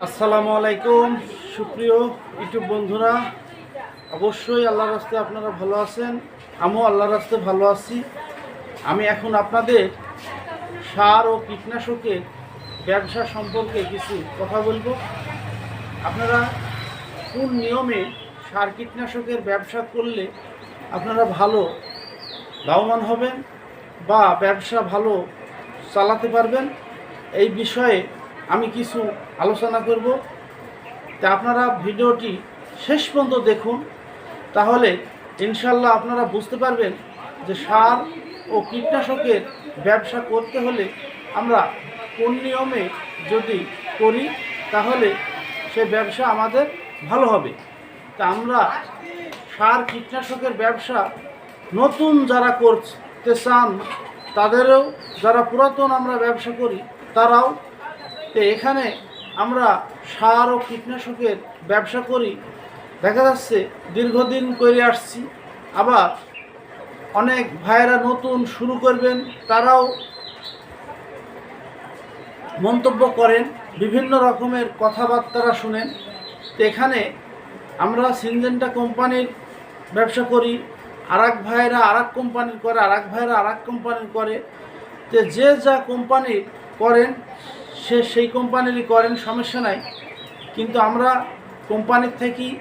আসসালামু আলাইকুম। সুপ্রিয় ইউটিউব বন্ধুরা, অবশ্যই আল্লাহর রাস্তে আপনারা ভালো আছেন। আমিও আল্লাহর রাস্তে ভালো আছি। আমি এখন আপনাদের সার ও কীটনাশকের ব্যবসা সম্পর্কে কিছু কথা বলব। আপনারা কোন নিয়মে সার কীটনাশকের ব্যবসা করলে আপনারা ভালো লাভবান হবেন বা ব্যবসা ভালো চালাতে পারবেন? এই বিষয়ে আমি কিছু আলোচনা করব। তা আপনারা ভিডিওটি শেষ পর্যন্ত দেখুন। তাহলে ইনশাল্লাহ আপনারা বুঝতে পারবেন যে সার ও কীটনাশকের ব্যবসা করতে হলে আমরা কোন নিয়মে যদি করি, তাহলে সে ব্যবসা আমাদের ভালো হবে। তা আমরা সার, কীটনাশকের ব্যবসা নতুন যারা করতে চান, তাদেরও যারা পুরাতন আমরা ব্যবসা করি, তারাও তো এখানে আমরা সার ও কীটনাশকের ব্যবসা করি। দেখা যাচ্ছে দীর্ঘদিন করে আসছি। আবার অনেক ভাইয়েরা নতুন শুরু করবেন, তারাও মন্তব্য করেন, বিভিন্ন রকমের কথাবার্তারা শুনেন। তো এখানে আমরা সিনজেন্টা কোম্পানির ব্যবসা করি আর এক ভাইয়েরা আর এক কোম্পানির করে আর এক ভাইয়েরা আর এক কোম্পানির করে। যে যা কোম্পানির করেন সে সেই কোম্পানিরই করেন, সমস্যা নাই। কিন্তু আমরা কোম্পানির থেকেই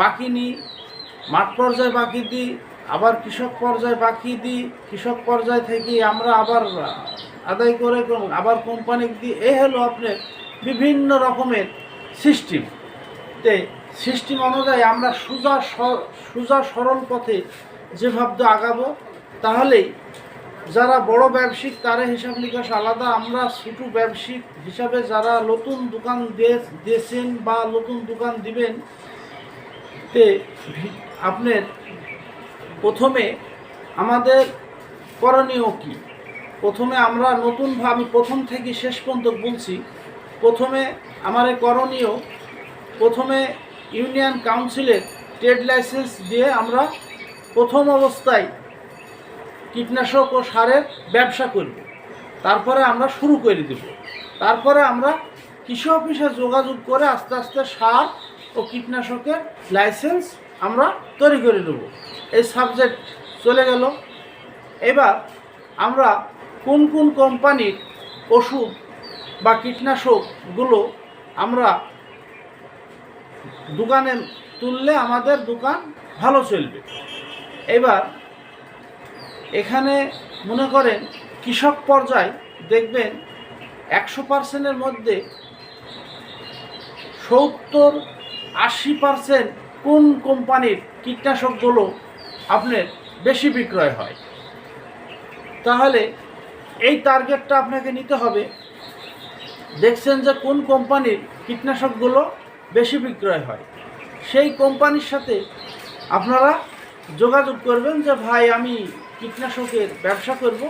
বাকি নিই, মাঠ পর্যায়ে বাকি দিই, আবার কৃষক পর্যায়ে বাকি দিই, কৃষক পর্যায় থেকে আমরা আবার আদায় করে আবার কোম্পানি দিই। এ হলো আপনার বিভিন্ন রকমের সিস্টেম। তে সিস্টেম অনুযায়ী আমরা সোজা সোজা সরল পথে যে ভাবতে আগাবো, তাহলেই যারা বড় ব্যবসায়িক তারা হিসাব নিকাশ আলাদা। আমরা ছোটো ব্যবসায়িক হিসাবে যারা নতুন দোকান দিয়ে দিয়েছেন বা নতুন দোকান দিবেন, তে আপনার প্রথমে আমাদের করণীয় কি? প্রথমে আমরা নতুন আমি প্রথম থেকে শেষ পর্যন্ত বলছি, প্রথমে আমার করণীয়, প্রথমে ইউনিয়ন কাউন্সিলের ট্রেড লাইসেন্স দিয়ে আমরা প্রথম অবস্থায় কীটনাশক ও সারের ব্যবসা করব। তারপরে আমরা শুরু করে দেব। তারপরে আমরা কৃষি অফিসে যোগাযোগ করে আস্তে আস্তে সার ও কীটনাশকের লাইসেন্স আমরা তৈরি করে দেব। এই সাবজেক্ট চলে গেল। এবার আমরা কোন কোন কোম্পানির ওষুধ বা কীটনাশকগুলো আমরা দোকানে তুললে আমাদের দোকান ভালো চলবে। এবার এখানে মনে করেন কৃষক পর্যায় দেখবেন একশো পার্সেন্টের মধ্যে সত্তর আশি পার্সেন্ট কোন কোম্পানির কীটনাশকগুলো আপনার বেশি বিক্রয় হয়। তাহলে এই টার্গেটটা আপনাকে নিতে হবে। দেখছেন যে কোন কোম্পানির কীটনাশকগুলো বেশি বিক্রয় হয়। সেই কোম্পানির সাথে আপনারা যোগাযোগ করবেন যে, ভাই, আমি কীটনাশকের ব্যবসা করব।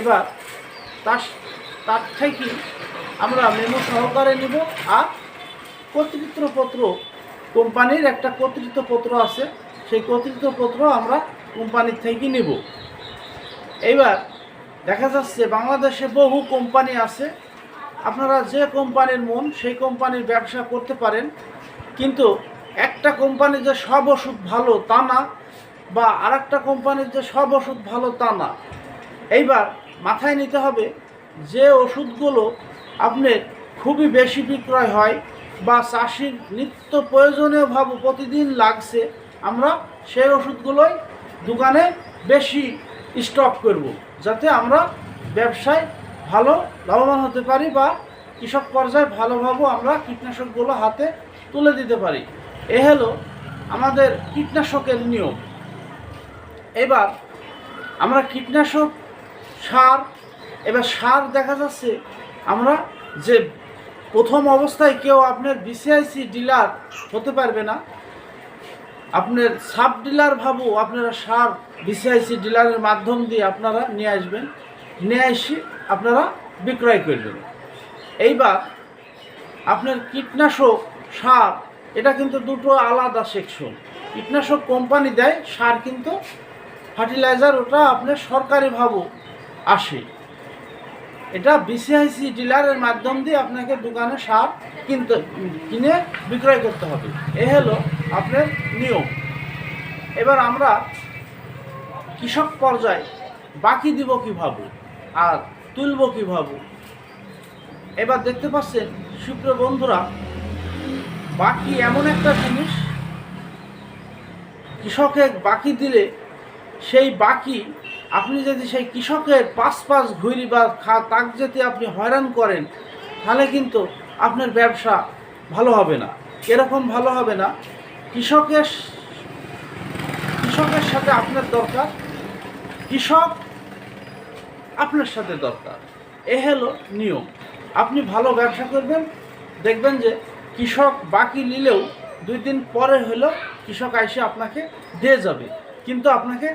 এবার তার তার থেকে আমরা মেমো সহকারে নিব আর কর্তৃত্বপত্র, কোম্পানির একটা কর্তৃত্বপত্র আছে, সেই কর্তৃত্বপত্র আমরা কোম্পানির থেকে নেব। এইবার দেখা যাচ্ছে বাংলাদেশে বহু কোম্পানি আছে। আপনারা যে কোম্পানির মন, সেই কোম্পানির ব্যবসা করতে পারেন। কিন্তু একটা কোম্পানি যে সব ওষুধ ভালো তা না বা আর একটা কোম্পানির যে সব ওষুধ ভালো তা না। এইবার মাথায় নিতে হবে যে ওষুধগুলো আপনার খুবই বেশি বিক্রয় হয় বা চাষির নিত্য প্রয়োজনীয়ভাবে প্রতিদিন লাগছে, আমরা সেই ওষুধগুলোই দোকানে বেশি স্টক করব, যাতে আমরা ব্যবসায় ভালো লাভবান হতে পারি বা কৃষক পর্যায়ে ভালোভাবে আমরা কীটনাশকগুলো হাতে তুলে দিতে পারি। এ হলো আমাদের কীটনাশকের নিয়ম। এবার আমরা কীটনাশক, সার, এবার সার দেখা যাচ্ছে আমরা যে প্রথম অবস্থায় কেউ আপনার বিসিআইসি ডিলার হতে পারবে না। আপনার সাব ডিলার ভাবু, আপনারা সার বিসিআইসি ডিলারের মাধ্যম দিয়ে আপনারা নিয়ে আসবেন, নিয়ে এসে আপনারা বিক্রয় করবেন। এইবার আপনার কীটনাশক, সার, এটা কিন্তু দুটো আলাদা সেকশন কীটনাশক কোম্পানি দেয়, সার কিন্তু ফার্টিলাইজার ওটা আপনার সরকারিভাবে আসে। এটা বিসিআইসি ডিলারের মাধ্যম দিয়ে আপনাকে দোকানে সার কিনতে, কিনে বিক্রয় করতে হবে। এ হলো আপনার নিয়ম। এবার আমরা কৃষক পর্যায়ে, বাকি দিব কীভাবে, আর তুলব কীভাবে? এবার দেখতে পাচ্ছেন শুক্র বন্ধুরা, বাকি এমন একটা জিনিস, কৃষকের বাকি দিলে সেই বাকি আপনি যদি সেই কৃষকের পাঁচ পাঁচ ঘুরি বা খা তাক যদি আপনি হয়রান করেন, তাহলে কিন্তু আপনার ব্যবসা ভালো হবে না। এরকম ভালো হবে না। কৃষকের কৃষকের সাথে আপনার দরকার। কৃষক আপনার সাথে দরকার। এ হলো নিয়ম। আপনি ভালো ব্যবসা করবেন, দেখবেন যে কৃষক বাকি নিলেও দুই দিন পরে হলো কৃষক এসে আপনাকে দিয়ে যাবে। কিন্তু আপনাকে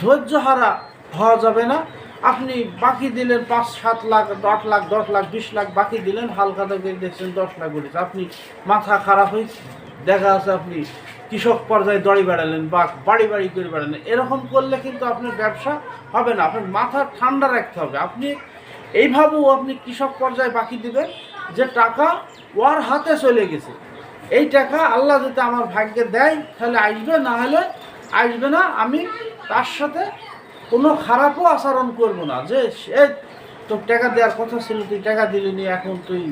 ধৈর্য হারা হওয়া যাবে না। আপনি বাকি দিলেন পাঁচ, সাত লাখ, আট লাখ, দশ লাখ, বিশ লাখ, বাকি দিলেন, হালকা থেকে দেখছেন দশ লাখ বলেছে। আপনি মাথা খারাপ হয়েছে। দেখা আছে আপনি কৃষক পর্যায়ে দড়ি বেড়ালেন বা বাড়ি বাড়ি করে বেড়ালেন। এরকম করলে কিন্তু আপনার ব্যবসা হবে না। আপনার মাথা ঠান্ডা রাখতে হবে। আপনি এইভাবেও আপনি কৃষক পর্যায়ে বাকি দিবেন যে টাকা ওর হাতে চলে গেছে। এই টাকা আল্লাহ যদি আমার ভাগ্যে দেয়, তাহলে আসবে, না হলে আসবে না, আমি তার সাথে কোনো খারাপও আচরণ করব না। যে সে তোর টাকা দেওয়ার কথা ছিল, তুই টাকা দিলি নি, এখন তুই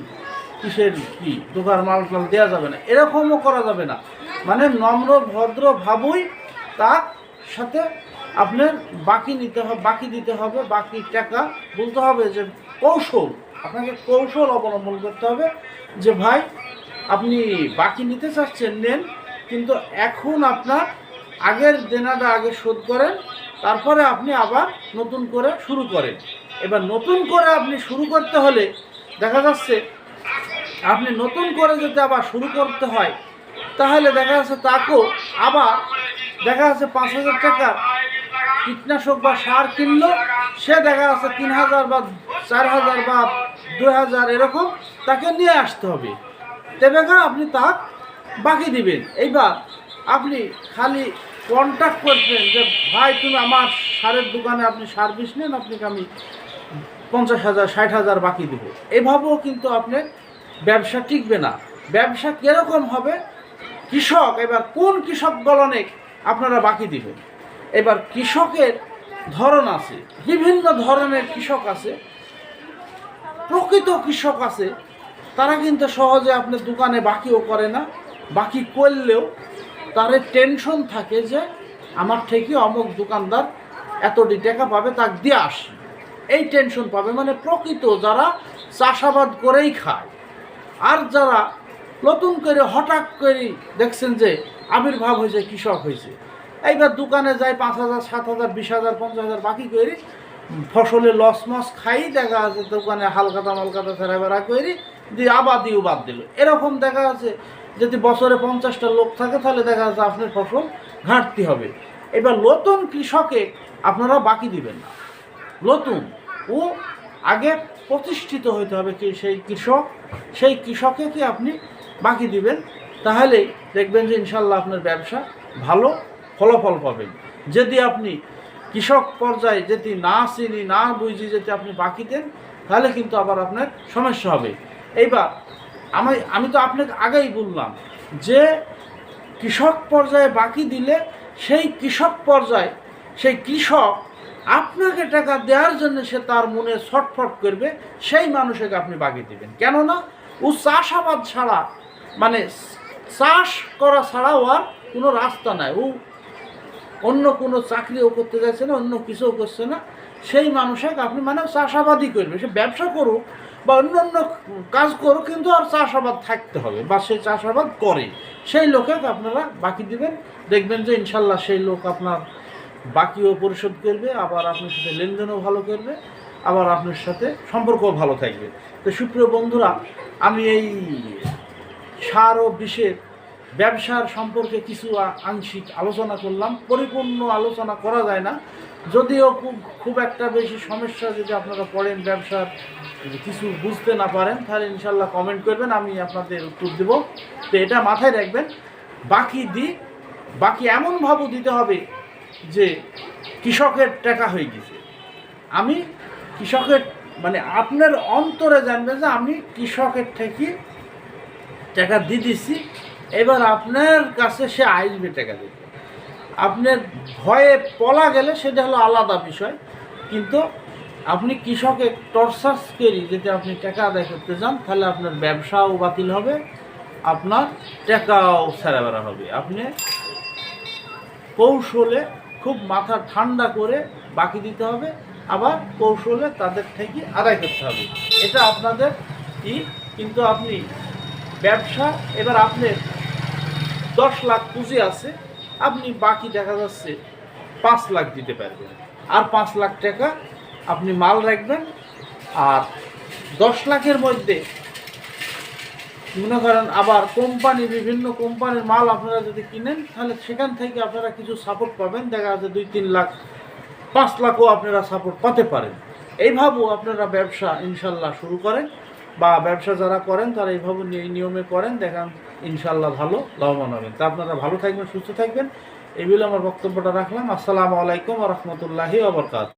কিসের কি? দোকান মাল টাল দেওয়া যাবে না। এরকমও করা যাবে না। মানে নম্র, ভদ্র ভাবুই তার সাথে আপনার বাকি নিতে হবে, বাকি দিতে হবে, বাকি টাকা বলতে হবে যে কৌশল। আপনাকে কৌশল অবলম্বন করতে হবে যে, ভাই, আপনি বাকি নিতে চাচ্ছেন, নেন, কিন্তু এখন আপনার আগের দেনাটা আগে শোধ করেন, তারপরে আপনি আবার নতুন করে শুরু করেন। এবার নতুন করে আপনি শুরু করতে হলে দেখা যাচ্ছে, আপনি নতুন করে যদি আবার শুরু করতে হয়, তাহলে দেখা যাচ্ছে তাকেও আবার দেখা যাচ্ছে পাঁচ হাজার টাকা কীটনাশক বা সার কিনলো, সে দেখা যাচ্ছে তিন হাজার বা চার হাজার বা দুই হাজার এরকম তাকে নিয়ে আসতে হবে। তবে আপনি তা বাকি দিবেন। এইবার আপনি খালি কন্ট্যাক্ট করবেন যে, ভাই, তুমি আমার সারের দোকানে আপনি সার্ভিস নেন, আপনাকে আমি পঞ্চাশ হাজার, ষাট হাজার বাকি দেবো। এভাবেও কিন্তু আপনার ব্যবসা টিকবে না। ব্যবসা কীরকম হবে? কৃষক, এবার কোন কৃষক গলনে আপনারা বাকি দিবেন? এবার কৃষকের ধরন আছে, বিভিন্ন ধরনের কৃষক আছে, প্রকৃত কৃষক আছে, তারা কিন্তু সহজে আপনার দোকানে বাকিও করে না, বাকি করলেও তার টেনশন থাকে যে আমার থেকে অমুক দোকানদার এতটি টাকা পাবে, তাকে দিয়ে আসি। এই টেনশন পাবে মানে প্রকৃত যারা চাষাবাদ করেই খায়। আর যারা নতুন করে হঠাৎ করে দেখছেন যে আবির্ভাব হয়েছে, কৃষক হয়েছে। এইবার দোকানে যায় পাঁচ হাজার, সাত হাজার, বিশ হাজার, পঞ্চাশ হাজার বাকি করে ফসলে লস মস খাই, দেখা আছে দোকানে হালকাতা মালকাতা ছেড়া বেড়া করে দিয়ে আবার দিয়েও বাদ দিল। এরকম দেখা যাচ্ছে যদি বছরে পঞ্চাশটা লোক থাকে, তাহলে দেখা যাচ্ছে আপনার ফসল ঘাটতি হবে। এবার নতুন কৃষকে আপনারা বাকি দিবেন না। নতুন ও আগে প্রতিষ্ঠিত হইতে হবে কি সেই কৃষক, সেই কৃষকে কি আপনি বাকি দিবেন? তাহলে দেখবেন যে ইনশাল্লাহ আপনার ব্যবসা ভালো ফলাফল পাবেন। যদি আপনি কৃষক পর্যায়ে যদি না চিনি, না বুঝি যদি আপনি বাকি দেন, তাহলে কিন্তু আবার আপনার সমস্যা হবে। এইবার আমি আমি তো আপনাকে আগেই বললাম যে কৃষক পর্যায়ে বাকি দিলে সেই কৃষক পর্যায়ে সেই কৃষক আপনাকে টাকা দেওয়ার জন্য সে তার মনে ছটফট করবে, সেই মানুষকে আপনি বাকি দেবেন। কেননা ও চাষাবাদ ছাড়া মানে চাষ করা ছাড়াও আর কোনো রাস্তা নাই। ও অন্য কোনো চাকরিও করতে যাচ্ছে না, অন্য কিছুও করছে না। সেই মানুষকে আপনি মানে চাষাবাদই করবে। সে ব্যবসা করুক বা অন্য অন্য কাজ করুক কিন্তু আর চাষাবাদ থাকতে হবে, বা সে চাষাবাদ করে। সেই লোকে আপনারা বাকি দিবেন। দেখবেন যে ইনশাল্লাহ সেই লোক আপনার বাকিও পরিশোধ করবে, আবার আপনার সাথে লেনদেনও ভালো করবে, আবার আপনার সাথে সম্পর্কও ভালো থাকবে। তো সুপ্রিয় বন্ধুরা, আমি এই সার ও বিষের ব্যবসার সম্পর্কে কিছু আংশিক আলোচনা করলাম। পরিপূর্ণ আলোচনা করা যায় না। যদিও খুব খুব একটা বেশি সমস্যা যদি আপনারা পড়েন ব্যবসার কিছু বুঝতে না পারেন, তাহলে ইনশাল্লাহ কমেন্ট করবেন, আমি আপনাদের উত্তর দেব। তো এটা মাথায় রাখবেন, বাকি দি, বাকি এমনভাবে দিতে হবে যে কৃষকের টাকা হয়ে গেছে। আমি কৃষকের মানে আপনার অন্তরে জানবে যে আমি কৃষকের থেকে টাকা দিয়ে দিছি এবার আপনার কাছে সে আসবে টাকা দিতে। আপনার ভয়ে পলা গেলে সেটা হলো আলাদা বিষয়। কিন্তু আপনি কৃষকে টর্চার করি যদি আপনি টাকা আদায় করতে যান, তাহলে আপনার ব্যবসাও বাতিল হবে, আপনার টাকাও ছেড়ে বেড়া হবে। আপনি কৌশলে খুব মাথা ঠান্ডা করে বাকি দিতে হবে, আবার কৌশলে তাদের থেকে আদায় করতে হবে। এটা আপনাদের ই, কিন্তু আপনি ব্যবসা, এবার আপনার দশ লাখ পুঁজি আছে আপনি বাকি দেখা যাচ্ছে পাঁচ লাখ দিতে পারবেন। আর পাঁচ লাখ টাকা আপনি মাল রাখবেন, আর দশ লাখের মধ্যে মনে করেন আবার কোম্পানি, বিভিন্ন কোম্পানির মাল আপনারা যদি কিনেন, তাহলে সেখান থেকে আপনারা কিছু সাপোর্ট পাবেন। দেখা যাচ্ছে দুই, তিন লাখ, পাঁচ লাখও আপনারা সাপোর্ট পাতে পারেন। এইভাবেও আপনারা ব্যবসা ইনশাল্লাহ শুরু করেন। বা ব্যবসা যারা করেন, তারা এইভাবে এই নিয়মে করেন, দেখান ইনশাল্লাহ ভালো, লাভবান হবেন। তা আপনারা ভালো থাকবেন, সুস্থ থাকবেন। এগুলো আমার বক্তব্যটা রাখলাম। আসসালামু আলাইকুম রহমতুল্লাহি আবরকাত